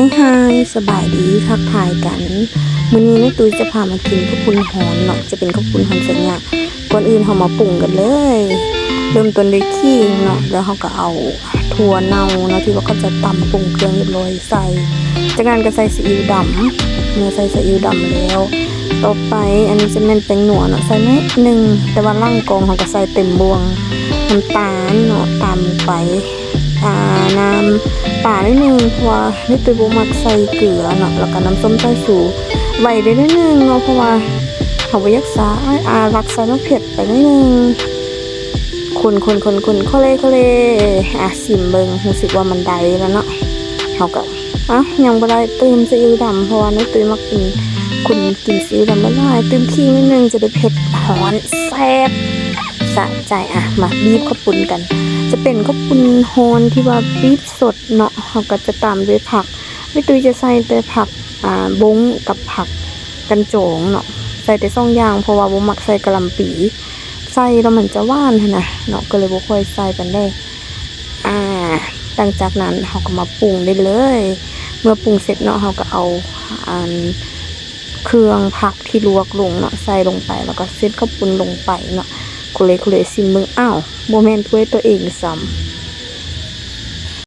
ให้ฮายสบายดีทักทายกันมื้อนี้แม่ตุ้ยจะพามากินข้าวปุ้นหอนเนาะจะเป็นข้าวปุ้นหอนสัญญาก่อนอื่นเรามาปรุงกันเลย เริ่มต้นด้วยขิงเนาะแล้วเราก็เอาถั่วเน่าเนาะที่ว่าก็จะตำปรุงเครื่องเรียบร้อยใส่จากนั้นก็ใส่ซีอิ๊วดำเมื่อใส่ซีอิ๊วดำแล้ว ต่อไปอันนี้จะเป็นแป้งหนวเนาะใส่นิดนึงแต่ว่าล่างกองเราก็ใส่เต็มบวงน้ำตาลเนาะตามลงไป อ่าน้ำป่านิดนึงเพราะว่านี่ตัวบุมักใส่เกลือเนาะแล้วก็น้ำส้มสายสูไว้ได้นิดนึงเนาะเพราะว่าเขาไปยักษาอ้ายอารักใส่น้ำเผ็ดไปนิดนึงคนคนคนคนเขาเลยเขาเลยอะสิมเบิงรู้สึกว่ามันได้แล้วเนาะเขาก็อะยังบ่ได้เติมซีอิ๊วดำเพราะว่านี่ตัวมักกินคุณกินซีอิ๊วดำไม่ได้เติมขี้นิดนึงจะได้เผ็ดหอนแซ่บสะใจอะมาบีบข้าวปุ้นกัน จะเป็นข้าวปุ้นโฮนที่ว่าบีบสดเนาะเขาก็จะตามด้วยผักไม่ตุยจะใส่แต่ผักอ่าบงกับผักกันโจงเนาะใส่แต่สองอย่างเพราะว่าบ่มักใส่กะหล่ำปีใส่แล้วมันจะว่านนนะเนาะก็เลยบ่ค่อยใส่กันได้อ่าหลังจากนั้นเขาก็มาปรุงได้เลย เมื่อปรุงเสร็จเนาะเขาก็เอาอันเครื่องผักที่ลวกลงเนาะใส่ลงไปแล้วก็เซตข้าวปุ้นลงไปเนาะ กุเลกุเลซิมเบิ่งอ้าวโมเมนต์ถ้วยตัวเองซ้ำ